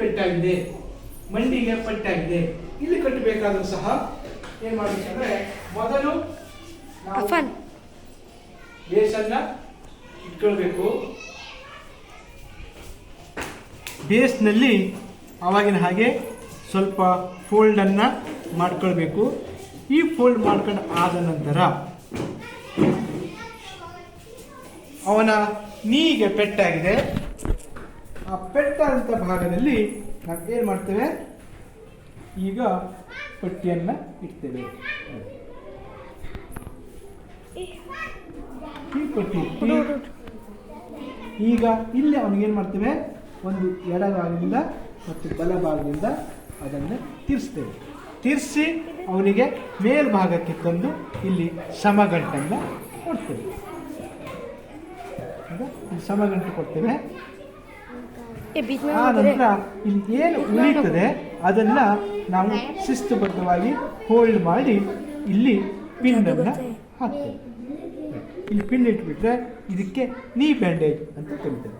ಪೆಟ್ಟಾಗಿದೆ ಮಂಡಿಗೆ ಪೆಟ್ಟಾಗಿದೆ ಇಲ್ಲಿ ಕಟ್ಟಬೇಕಾದ್ರೂ ಸಹ ಏನ್ ಮಾಡ್ಬೇಕಂದ್ರೆ ಮೊದಲು ಬೇಸನ್ನ ಇಟ್ಕೊಳ್ಬೇಕು. ಬೇಸ್ನಲ್ಲಿ ಆವಾಗಿನ ಹಾಗೆ ಸ್ವಲ್ಪ ಫೋಲ್ಡನ್ನು ಮಾಡ್ಕೊಳ್ಬೇಕು. ಈ ಫೋಲ್ಡ್ ಮಾಡ್ಕೊಂಡು ಆದ ನಂತರ ಅವನ ನೀಗೆ ಪೆಟ್ಟಾಗಿದೆ. ಆ ಪೆಟ್ಟಾದಂಥ ಭಾಗದಲ್ಲಿ ನಾವು ಏನು ಮಾಡ್ತೇವೆ? ಈಗ ಪಟ್ಟಿಯನ್ನು ಇಡ್ತೇವೆ. ಈ ಪಟ್ಟಿ ಈಗ ಇಲ್ಲಿ ಅವನಿಗೇನು ಮಾಡ್ತೇವೆ? ಒಂದು ಎಡಭಾಗದಿಂದ ಮತ್ತು ಬಲಭಾಗದಿಂದ ಅದನ್ನು ತಿರ್ಸ್ತೇವೆ. ತಿರ್ಸಿ ಅವನಿಗೆ ಮೇಲ್ಭಾಗಕ್ಕೆ ತಂದು ಇಲ್ಲಿ ಸಮಗಂಟನ್ನು ಕೊಡ್ತೇವೆ. ಸಮಗಂಟು ಕೊಡ್ತೇವೆ. ಆ ನಂತರ ಇಲ್ಲಿ ಏನು ಉಳಿತದೆ ಅದನ್ನ ನಾವು ಶಿಸ್ತುಬದ್ಧವಾಗಿ ಹೋಲ್ಡ್ ಮಾಡಿ ಇಲ್ಲಿ ಪಿನ್ನನ್ನು ಹಾಕ್ತೇವೆ. ಇಲ್ಲಿ ಪಿನ್ ಇಟ್ಬಿಟ್ರೆ ಇದಕ್ಕೆ ನೀ ಬ್ಯಾಂಡೇಜ್ ಅಂತ ಕರಿತೇವೆ.